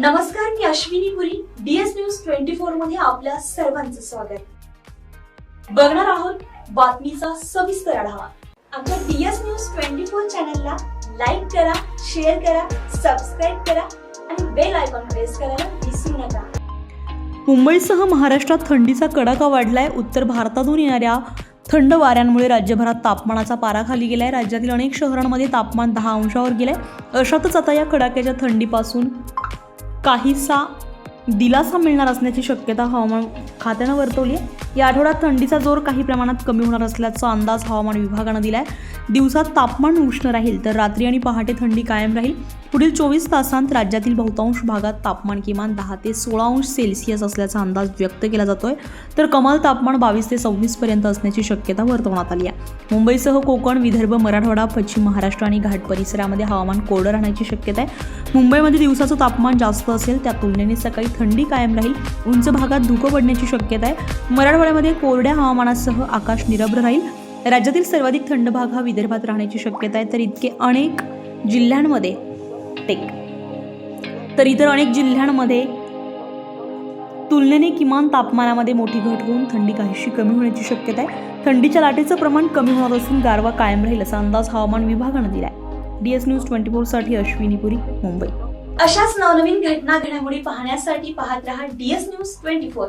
नमस्कार मी Ashwini Puri. DS news twenty फोरमध्ये आपल्या सर्वांचं स्वागत. बघणार आहोत बातमीचा सविस्तर आढावा. आमच्या डीएस न्यूज ट्वेंटी फोर चॅनलला लाईक करा शेअर करा सबस्क्राईब करा आणि बेल आयकॉन प्रेस करायला विसरू नका. मुंबईसह महाराष्ट्रात थंडीचा कडाका वाढलाय. उत्तर भारतातून येणाऱ्या थंड वाऱ्यांमुळे राज्यभरात तापमानाचा पारा खाली गेलाय. राज्यातील अनेक शहरांमध्ये तापमान दहा अंशावर गेलंय. अशातच आता या कडाक्याच्या थंडीपासून काहीसा दिलासा मिळणार असण्याची शक्यता हवामान खात्यानं वर्तवली आहे. या आठवड्यात थंडीचा जोर काही प्रमाणात कमी होणार असल्याचा अंदाज हवामान विभागानं दिलाय. दिवसात तापमान उष्ण राहील तर रात्री आणि पहाटे थंडी कायम राहील. पुढील चोवीस तासांत राज्यातील बहुतांश भागात तापमान किमान दहा ते सोळा अंश सेल्सिअस असल्याचा अंदाज व्यक्त केला जातोय. तर कमाल तापमान बावीस ते सव्वीस पर्यंत असण्याची शक्यता वर्तवण्यात आली आहे. मुंबईसह कोकण विदर्भ मराठवाडा पश्चिम महाराष्ट्र आणि घाट परिसरामध्ये हवामान कोरडं राहण्याची शक्यता आहे. मुंबईमध्ये दिवसाचं तापमान जास्त असेल त्या तुलनेने सकाळी थंडी कायम राहील. उंच भागात धुकं पडण्याची शक्यता आहे. मराठवाड्यामध्ये कोरड्या हवामानासह आकाश निरभ्र राहील. राज्यातील सर्वाधिक थंड भाग हा विदर्भात राहण्याची शक्यता आहे. तर इतके अनेक जिल्ह्यांमध्ये टेक. तर इतर अनेक जिल्ह्यांमध्ये तुलनेने किमान तापमानामध्ये मोठी घट होऊन थंडी काहीशी कमी होण्याची शक्यता आहे. थंडीच्या लाटेचं प्रमाण कमी होणार असून गारवा कायम राहील असा अंदाज हवामान विभागानं दिला आहे डी न्यूज ट्वेंटी फोरसाठी अश्विनीपुरी मुंबई. अशाच नवनवीन घटना घडामोडी पाहण्यासाठी पाहत रहा डीएस न्यूज ट्वेंटी फोर.